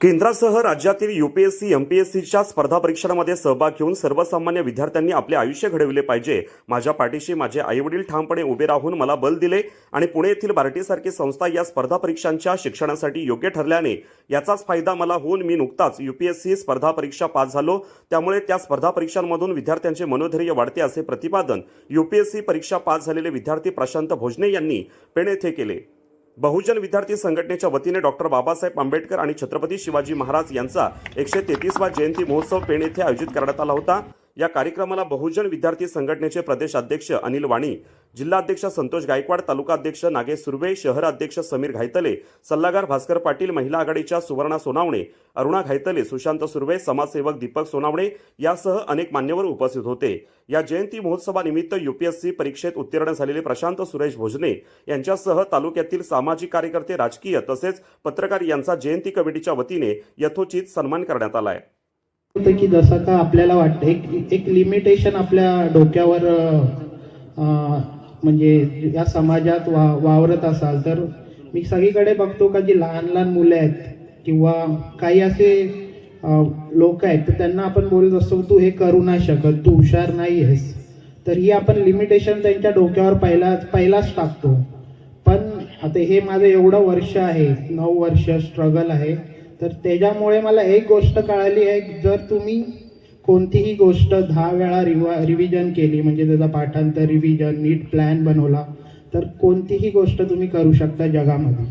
केंद्रासह राज्यातील युपीएससी एमपीएससीच्या स्पर्धा परीक्षांमध्ये सहभाग घेऊन सर्वसामान्य विद्यार्थ्यांनी आपले आयुष्य घडविले पाहिजे. माझ्या पाठीशी माझे आईवडील ठामपणे उभे राहून मला बल दिले आणि पुणे येथील बार्टीसारखी संस्था या स्पर्धा परीक्षांच्या शिक्षणासाठी योग्य ठरल्याने याचाच फायदा मला होऊन मी नुकताच युपीएससी स्पर्धा परीक्षा पास झालो. त्यामुळे त्या स्पर्धा परीक्षांमधून विद्यार्थ्यांचे मनोधैर्य वाढते असे प्रतिपादन युपीएससी परीक्षा पास झालेले विद्यार्थी प्रशांत भोजने यांनी पेण येथे केले. बहुजन विद्यार्थी संघटनेच्या वतीने डॉक्टर बाबासाहेब आंबेडकर आणि छत्रपती शिवाजी महाराज यांचा एकशे तेहतीसवा जयंती महोत्सव पेण येथे आयोजित करण्यात आला होता. या कार्यक्रमाला बहुजन विद्यार्थी संघटनेचे प्रदेश अध्यक्ष अनिल वाणी जिल्हाध्यक्ष संतोष गायकवाड तालुका अध्यक्ष नागेश सुर्वे शहर अध्यक्ष समीर घायतले सल्लागार भास्कर पाटील महिला आघाडीच्या सुवर्णा सोनावणे अरुणा घायतले सुशांत सुर्वे समाजसेवक दीपक सोनावणे यासह अनेक मान्यवर उपस्थित होते. या जयंती महोत्सवानिमित्त युपीएससी परीक्षेत उत्तीर्ण झालेले प्रशांत सुरेश भोजने यांच्यासह तालुक्यातील सामाजिक कार्यकर्ते राजकीय तसेच पत्रकार यांचा जयंती कमिटीच्या वतीने यथोचित सन्मान करण्यात आला आहे होतं की जसं का आपल्याला वाटतं एक एक लिमिटेशन आपल्या डोक्यावर म्हणजे या समाजात वा वावरत असाल तर मी सगळीकडे बघतो का जी लहान लहान मुलं आहेत किंवा काही असे लोक आहेत तर त्यांना आपण बोलत असतो तू हे करू नाही शकत तू हुशार नाही आहेस. तर ही आपण लिमिटेशन त्यांच्या डोक्यावर पहिला पहिलाच टाकतो. पण आता हे माझं एवढं वर्ष आहे नऊ वर्ष स्ट्रगल आहे. तर त्याच्यामुळे मला एक गोष्ट कळाली आहे जर तुम्ही कोणतीही गोष्ट दहा वेळा रिवा रिव्हिजन केली म्हणजे त्याचा पाठांतर रिव्हिजन नीट प्लॅन बनवला तर कोणतीही गोष्ट तुम्ही करू शकता जगामध्ये.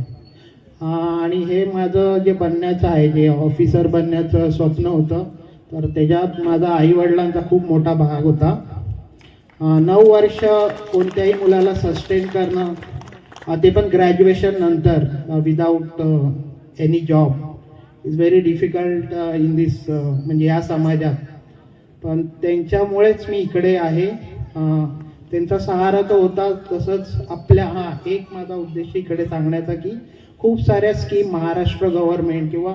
आणि हे माझं जे बनण्याचं आहे जे ऑफिसर बनण्याचं स्वप्न होतं तर त्याच्यात माझा आईवडिलांचा खूप मोठा भाग होता. नऊ वर्ष कोणत्याही मुलाला सस्टेन करणं ते पण ग्रॅज्युएशन नंतर without any job is very difficult in this म्हणजे या समाजात. पण त्यांच्यामुळेच मी इकडे आहे. Uh, त्यांचा सहारा तर होता तसंच आपल्या हा एक माझा उद्देश इकडे सांगण्याचा की खूप साऱ्या स्कीम महाराष्ट्र गव्हर्नमेंट किंवा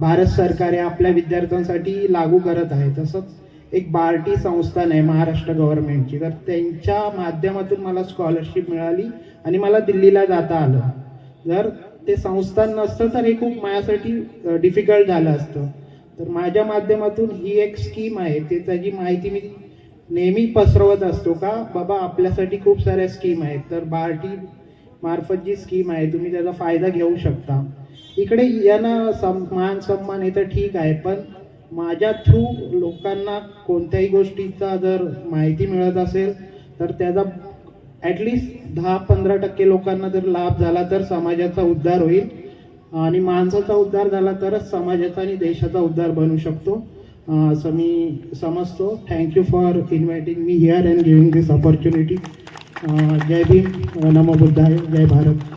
भारत सरकार हे आपल्या विद्यार्थ्यांसाठी लागू करत आहे. तसंच एक बार्टी संस्थान आहे महाराष्ट्र गव्हर्नमेंटची तर त्यांच्या माध्यमातून मला स्कॉलरशिप मिळाली आणि मला दिल्लीला जाता आलं. जर ते संस्थान नसतं तर हे खूप माझ्यासाठी डिफिकल्ट झालं असतं. तर माझ्या माध्यमातून ही एक स्कीम आहे ते त्याची माहिती मी नेहमी पसरवत असतो का बाबा आपल्यासाठी खूप साऱ्या स्कीम आहेत. तर बार्टी मार्फत जी स्कीम आहे तुम्ही त्याचा फायदा घेऊ शकता. इकडे यांना मान सन्मान हे तर ठीक आहे पण माझ्या थ्रू लोकांना कोणत्याही गोष्टीचा जर माहिती मिळत असेल तर त्याचा ॲटलिस्ट दहा पंधरा टक्के लोकांना जर लाभ झाला तर समाजाचा उद्धार होईल. आणि माणसाचा उद्धार झाला तरच समाजाचा आणि देशाचा उद्धार बनू शकतो. असं मी समजतो. Thank you for inviting me here and giving this opportunity जय भीम. नमो बुद्धाय. जय भारत.